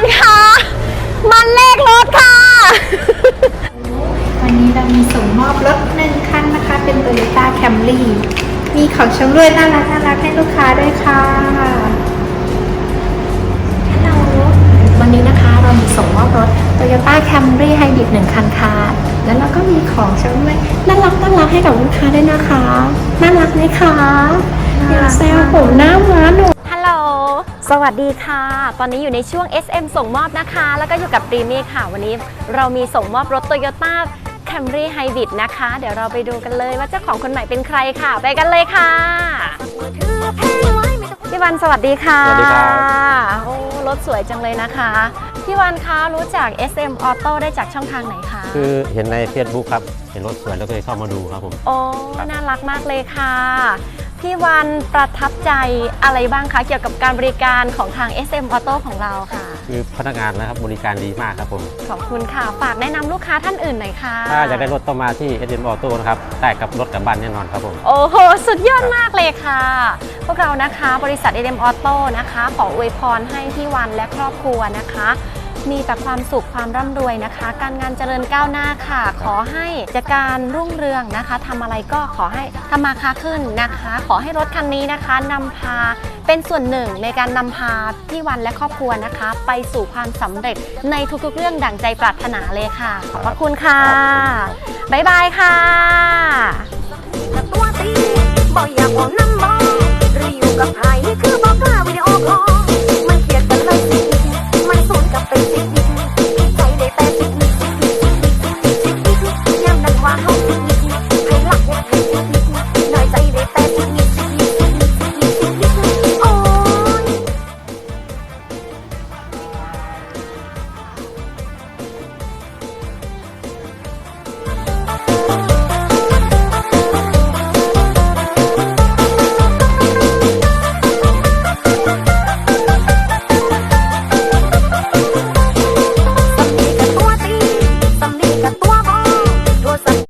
วันคะมันเลขรถค่ะ วันนี้เรามีส่งมอบรถหนึ่งคันนะคะ เป็น Toyota Camry มีของชำร่วยน่ารักน่ารักให้ลูกค้าด้วยค่ะฮัลโหลวันนี้นะคะเรามีส่งมอบรถ Toyota Camry Hybrid หนึ่งคันค่ะ แล้วเราก็มีของชำร่วยน่ารักน่ารักให้กับลูกค้าด้วยนะคะ น่ารักไหมคะอย่าแซวผมหน้าม้าหนูฮัลโหล สวัสดีค่ะ ตอนนี้อยู่ในช่วง SM ส่งมอบนะคะ แล้วก็อยู่กับรีมี่ค่ะ วันนี้เรามีส่งมอบรถ Toyota Camry Hybrid นะคะ เดี๋ยวเราไปดูกันเลยว่าเจ้าของคนใหม่เป็นใครค่ะ ไปกันเลยค่ะ พี่วันสวัสดีค่ะ สวัสดีครับ โอ้รถสวยจังเลยนะคะ พี่วันคะรู้จัก SM Auto ได้จากช่องทางไหนคะ คือเห็นใน Facebook ครับ เห็นรถสวยแล้วก็เลยเข้ามาดูครับผม โอ้ครับน่ารักมากเลยค่ะ พี่วันประทับใจอะไรบ้างคะ เกี่ยวกับการบริการของทาง SM Auto ของเราค่ะ คือพนักงานนะครับบริการดีมากครับผม ขอบคุณค่ะ ฝากแนะนำลูกค้าท่านอื่นหน่อยค่ะ ถ้าอยากได้รถต้องมาที่ s m Auto นะครับแต่กับรถกลับบ้านแน่นอนครับผม โอ้โห สุดยอดมากเลยค่ะ พวกเรานะคะ บริษัท SM Auto นะคะ ขออวยพรให้พี่วันและครอบครัวนะคะ มีแต่ความสุขความร่ำรวยนะคะ การงานเจริญก้าวหน้าค่ะ ขอให้จัดการรุ่งเรืองนะคะทำอะไรก็ขอให้ทำมาค้าขึ้นนะคะ ขอให้รถคันนี้นะคะนำพาเป็นส่วนหนึ่งในการนำพาพี่วันและครอบครัวนะคะ ไปสู่ความสำเร็จในทุกๆเรื่องดั่งใจปรารถนาเลยค่ะ ขอบพระคุณค่ะครับบ๊ายบายค่ะ